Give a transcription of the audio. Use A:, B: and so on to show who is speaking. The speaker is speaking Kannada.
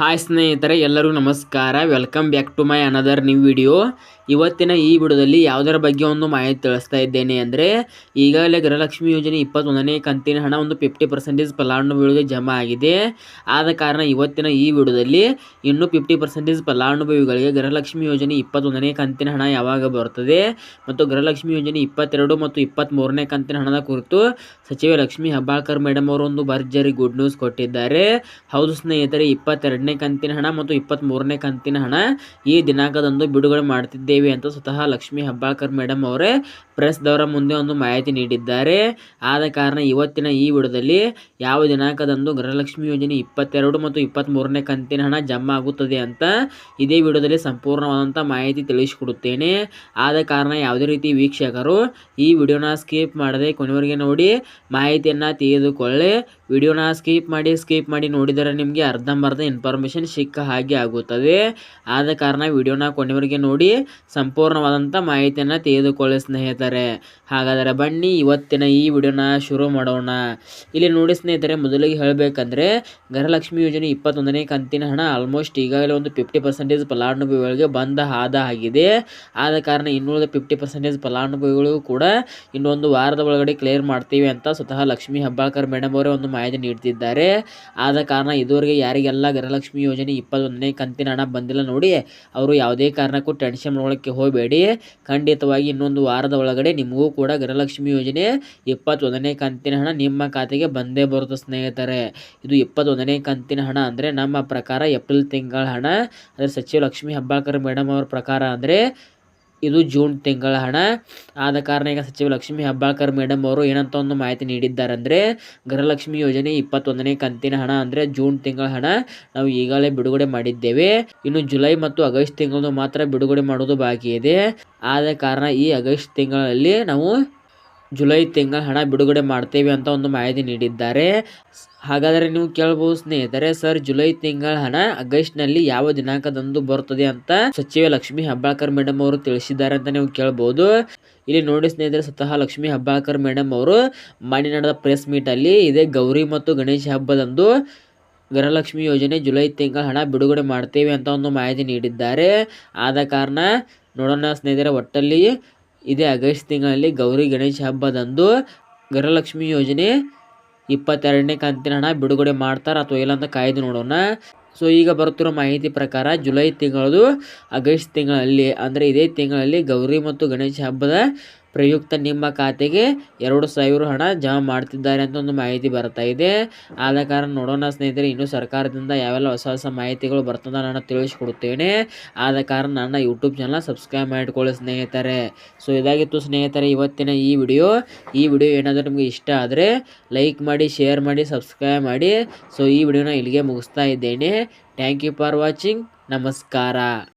A: ಹಾಯ್ ಸ್ನೇಹಿತರೆ ಎಲ್ಲರೂ ನಮಸ್ಕಾರ. Welcome back to my another new video ಇವತ್ತಿನ ಈ ವಿಡಿಯೋದಲ್ಲಿ ಯಾವುದರ ಬಗ್ಗೆ ಒಂದು ಮಾಹಿತಿ ತಿಳಿಸ್ತಾ ಇದ್ದೇನೆ ಅಂದರೆ, ಈಗಾಗಲೇ ಗೃಹಲಕ್ಷ್ಮಿ ಯೋಜನೆ ಇಪ್ಪತ್ತೊಂದನೇ ಕಂತಿನ ಹಣ ಒಂದು ಫಿಫ್ಟಿ ಪರ್ಸೆಂಟೇಜ್ ಫಲಾನುಭವಿಗಳಿಗೆ ಜಮಾ ಆಗಿದೆ. ಆದ ಕಾರಣ ಇವತ್ತಿನ ಈ ವಿಡಿಯೋದಲ್ಲಿ ಇನ್ನೂ ಫಿಫ್ಟಿ ಪರ್ಸೆಂಟೇಜ್ ಫಲಾನುಭವಿಗಳಿಗೆ ಗೃಹಲಕ್ಷ್ಮಿ ಯೋಜನೆ ಇಪ್ಪತ್ತೊಂದನೇ ಕಂತಿನ ಹಣ ಯಾವಾಗ ಬರುತ್ತದೆ ಮತ್ತು ಗೃಹಲಕ್ಷ್ಮಿ ಯೋಜನೆ ಇಪ್ಪತ್ತೆರಡು ಮತ್ತು ಇಪ್ಪತ್ತ್ಮೂರನೇ ಕಂತಿನ ಹಣದ ಕುರಿತು ಸಚಿವೆ ಲಕ್ಷ್ಮಿ ಹೆಬ್ಬಾಳ್ಕರ್ ಮೇಡಮ್ ಅವರು ಒಂದು ಭರ್ಜರಿ ಗುಡ್ ನ್ಯೂಸ್ ಕೊಟ್ಟಿದ್ದಾರೆ. ಹೌದು ಸ್ನೇಹಿತರೆ, ಇಪ್ಪತ್ತೆರಡನೇ ಕಂತಿನ ಹಣ ಮತ್ತು ಇಪ್ಪತ್ತ್ಮೂರನೇ ಕಂತಿನ ಹಣ ಈ ದಿನಾಂಕದಂದು ಬಿಡುಗಡೆ ಮಾಡ್ತಿದ್ದೇವೆ ಅಂತ ಸ್ವತಃ ಲಕ್ಷ್ಮೀ ಹೆಬ್ಬಾಳ್ಕರ್ ಮೇಡಮ್ ಅವರೇ ಪ್ರೆಸ್ದವರ ಮುಂದೆ ಒಂದು ಮಾಹಿತಿ ನೀಡಿದ್ದಾರೆ. ಆದ ಕಾರಣ ಇವತ್ತಿನ ಈ ವಿಡಿಯೋದಲ್ಲಿ ಯಾವ ದಿನಾಂಕದಂದು ಗೃಹಲಕ್ಷ್ಮಿ ಯೋಜನೆ ಇಪ್ಪತ್ತೆರಡು ಮತ್ತು ಇಪ್ಪತ್ತ್ಮೂರನೇ ಕಂತಿನ ಹಣ ಜಮಾ ಆಗುತ್ತದೆ ಅಂತ ಇದೇ ವಿಡಿಯೋದಲ್ಲಿ ಸಂಪೂರ್ಣವಾದಂಥ ಮಾಹಿತಿ ತಿಳಿಸಿಕೊಡುತ್ತೇನೆ. ಆದ ಕಾರಣ ಯಾವುದೇ ರೀತಿ ವೀಕ್ಷಕರು ಈ ವಿಡಿಯೋನ ಸ್ಕಿಪ್ ಮಾಡದೆ ಕೊನೆವರೆಗೆ ನೋಡಿ ಮಾಹಿತಿಯನ್ನು ತೆಗೆದುಕೊಳ್ಳಿ ವಿಡಿಯೋನ ಸ್ಕಿಪ್ ಮಾಡಿ ಸ್ಕಿಪ್ ಮಾಡಿ ನೋಡಿದರೆ ನಿಮಗೆ ಅರ್ಧಂಬರ್ಧ ಇನ್ಫಾರ್ಮೇಷನ್ ಸಿಕ್ಕ ಹಾಗೆ ಆಗುತ್ತದೆ. ಆದ ಕಾರಣ ವಿಡಿಯೋನ ಕೊನೆವರೆಗೆ ನೋಡಿ ಸಂಪೂರ್ಣವಾದಂಥ ಮಾಹಿತಿಯನ್ನು ತಿಳಿದುಕೊಳ್ಳಿ ಸ್ನೇಹಿತರೆ. ಹಾಗಾದರೆ ಬನ್ನಿ, ಇವತ್ತಿನ ಈ ವಿಡಿಯೋನ ಶುರು ಮಾಡೋಣ. ಇಲ್ಲಿ ನೋಡಿ, ಸ್ನೇಹಿತರೆ, ಮೊದಲಿಗೆ ಹೇಳಬೇಕಂದ್ರೆ ಗೃಹಲಕ್ಷ್ಮಿ ಯೋಜನೆ ಇಪ್ಪತ್ತೊಂದನೇ ಕಂತಿನ ಹಣ ಆಲ್ಮೋಸ್ಟ್ ಈಗಾಗಲೇ ಒಂದು ಫಿಫ್ಟಿ ಪರ್ಸೆಂಟೇಜ್ ಫಲಾನುಭವಿಗಳಿಗೆ ಬಂದ ಆದ ಆಗಿದೆ. ಆದ ಕಾರಣ ಇನ್ನುಳಿದ ಫಿಫ್ಟಿ ಪರ್ಸೆಂಟೇಜ್ ಫಲಾನುಭವಿಗಳು ಕೂಡ ಇನ್ನೊಂದು ವಾರದ ಒಳಗಡೆ ಕ್ಲಿಯರ್ ಮಾಡ್ತೀವಿ ಅಂತ ಸ್ವತಃ ಲಕ್ಷ್ಮೀ ಹೆಬ್ಬಾಳ್ಕರ್ ಮೇಡಮ್ ಅವರೇ ಒಂದು ಮಾಹಿತಿ ನೀಡ್ತಿದ್ದಾರೆ. ಆದ ಕಾರಣ ಇದುವರೆಗೆ ಯಾರಿಗೆಲ್ಲ ಗೃಹಲಕ್ಷ್ಮಿ ಯೋಜನೆ ಇಪ್ಪತ್ತೊಂದನೇ ಕಂತಿನ ಹಣ ಬಂದಿಲ್ಲ ನೋಡಿ, ಅವರು ಯಾವುದೇ ಕಾರಣಕ್ಕೂ ಟೆನ್ಷನ್ ಮಾಡ್ಕೊಳ್ಳೋಕ್ಕೆ ಹೋಗಬೇಡಿ. ಖಂಡಿತವಾಗಿ ಇನ್ನೊಂದು ವಾರದ ಒಳಗಡೆ ನಿಮಗೂ ಕೂಡ ಗೃಹಲಕ್ಷ್ಮಿ ಯೋಜನೆ ಇಪ್ಪತ್ತೊಂದನೇ ಕಂತಿನ ಹಣ ನಿಮ್ಮ ಖಾತೆಗೆ ಬಂದೇ ಬರುತ್ತೆ ಸ್ನೇಹಿತರೆ. ಇದು ಇಪ್ಪತ್ತೊಂದನೇ ಕಂತಿನ ಹಣ ಅಂದರೆ ನಮ್ಮ ಪ್ರಕಾರ ಏಪ್ರಿಲ್ ತಿಂಗಳ ಹಣ. ಅಂದರೆ ಸಚಿವ ಲಕ್ಷ್ಮೀ ಹೆಬ್ಬಾಳ್ಕರ್ ಮೇಡಮ್ ಅವರ ಪ್ರಕಾರ ಅಂದರೆ ಇದು ಜೂನ್ ತಿಂಗಳ ಹಣ. ಆದ ಕಾರಣ ಈಗ ಸಚಿವ ಲಕ್ಷ್ಮೀ ಹೆಬ್ಬಾಳ್ಕರ್ ಮೇಡಮ್ ಅವರು ಏನಂತ ಒಂದು ಮಾಹಿತಿ ನೀಡಿದ್ದಾರೆ ಅಂದರೆ ಗೃಹಲಕ್ಷ್ಮಿ ಯೋಜನೆ ಇಪ್ಪತ್ತೊಂದನೇ ಕಂತಿನ ಹಣ ಅಂದರೆ ಜೂನ್ ತಿಂಗಳ ಹಣ ನಾವು ಈಗಾಗಲೇ ಬಿಡುಗಡೆ ಮಾಡಿದ್ದೇವೆ. ಇನ್ನು ಜುಲೈ ಮತ್ತು ಆಗಸ್ಟ್ ತಿಂಗಳು ಮಾತ್ರ ಬಿಡುಗಡೆ ಮಾಡೋದು ಬಾಕಿ ಇದೆ. ಆದ ಕಾರಣ ಈ ಆಗಸ್ಟ್ ತಿಂಗಳಲ್ಲಿ ನಾವು ಜುಲೈ ತಿಂಗಳ ಹಣ ಬಿಡುಗಡೆ ಮಾಡ್ತೇವೆ ಅಂತ ಒಂದು ಮಾಹಿತಿ ನೀಡಿದ್ದಾರೆ. ಹಾಗಾದರೆ ನೀವು ಕೇಳಬಹುದು ಸ್ನೇಹಿತರೆ, ಸರ್, ಜುಲೈ ತಿಂಗಳ ಹಣ ಆಗಸ್ಟ್ನಲ್ಲಿ ಯಾವ ದಿನಾಂಕದಂದು ಬರುತ್ತದೆ ಅಂತ ಸಚಿವೆ ಲಕ್ಷ್ಮಿ ಹೆಬ್ಬಾಳ್ಕರ್ ಮೇಡಮ್ ಅವರು ತಿಳಿಸಿದ್ದಾರೆ ಅಂತ ನೀವು ಕೇಳಬಹುದು. ಇಲ್ಲಿ ನೋಡಿ ಸ್ನೇಹಿತರೆ, ಸ್ವತಃ ಲಕ್ಷ್ಮಿ ಹೆಬ್ಬಾಳ್ಕರ್ ಮೇಡಮ್ ಅವರು ಮಾಡಿ ನಡೆದ ಪ್ರೆಸ್ ಮೀಟಲ್ಲಿ ಇದೇ ಗೌರಿ ಮತ್ತು ಗಣೇಶ ಹಬ್ಬದಂದು ಗೃಹಲಕ್ಷ್ಮಿ ಯೋಜನೆ ಜುಲೈ ತಿಂಗಳ ಹಣ ಬಿಡುಗಡೆ ಮಾಡ್ತೇವೆ ಅಂತ ಒಂದು ಮಾಹಿತಿ ನೀಡಿದ್ದಾರೆ. ಆದ ಕಾರಣ ನೋಡೋಣ ಸ್ನೇಹಿತರೆ, ಒಟ್ಟಲ್ಲಿ ಇದೇ ಆಗಸ್ಟ್ ತಿಂಗಳಲ್ಲಿ ಗೌರಿ ಗಣೇಶ ಹಬ್ಬದಂದು ಗೃಹಲಕ್ಷ್ಮಿ ಯೋಜನೆ ಇಪ್ಪತ್ತೆರಡನೇ ಕಂತಿನ ಹಣ ಬಿಡುಗಡೆ ಮಾಡ್ತಾರೆ ಅಥವಾ ಇಲ್ಲ ಅಂತ ಕಾಯ್ದು ನೋಡೋಣ. ಸೊ ಈಗ ಬರುತ್ತಿರೋ ಮಾಹಿತಿ ಪ್ರಕಾರ ಜುಲೈ ತಿಂಗಳದು ಆಗಸ್ಟ್ ತಿಂಗಳಲ್ಲಿ, ಅಂದರೆ ಇದೇ ತಿಂಗಳಲ್ಲಿ ಗೌರಿ ಮತ್ತು ಗಣೇಶ ಹಬ್ಬದ ಪ್ರಯುಕ್ತ ನಿಮ್ಮ ಖಾತೆಗೆ ಎರಡು ಸಾವಿರ ಹಣ ಜಮಾ ಮಾಡ್ತಿದ್ದಾರೆ ಅಂತ ಒಂದು ಮಾಹಿತಿ ಬರ್ತಾ ಇದೆ. ಆದ ಕಾರಣ ನೋಡೋಣ ಸ್ನೇಹಿತರೆ, ಇನ್ನು ಸರ್ಕಾರದಿಂದ ಯಾವೆಲ್ಲ ಹೊಸ ಹೊಸ ಮಾಹಿತಿಗಳು ಬರ್ತದೆ ನಾನು ತಿಳಿಸ್ಕೊಡ್ತೇನೆ. ಆದ ಕಾರಣ ನನ್ನ ಯೂಟ್ಯೂಬ್ ಚಾನಲ್ ಸಬ್ಸ್ಕ್ರೈಬ್ ಮಾಡಿಕೊಳ್ಳಿ ಸ್ನೇಹಿತರೆ. ಸೊ ಇದಾಗಿತ್ತು ಸ್ನೇಹಿತರೆ ಇವತ್ತಿನ ಈ ವಿಡಿಯೋ ಈ ವಿಡಿಯೋ ಏನಾದರೂ ನಿಮಗೆ ಇಷ್ಟ ಆದರೆ ಲೈಕ್ ಮಾಡಿ ಶೇರ್ ಮಾಡಿ ಸಬ್ಸ್ಕ್ರೈಬ್ ಮಾಡಿ. ಸೊ ಈ ವಿಡಿಯೋನ ಇಲ್ಲಿಗೆ ಮುಗಿಸ್ತಾ ಇದ್ದೇನೆ. ಥ್ಯಾಂಕ್ ಯು ಫಾರ್ ವಾಚಿಂಗ್ ನಮಸ್ಕಾರ.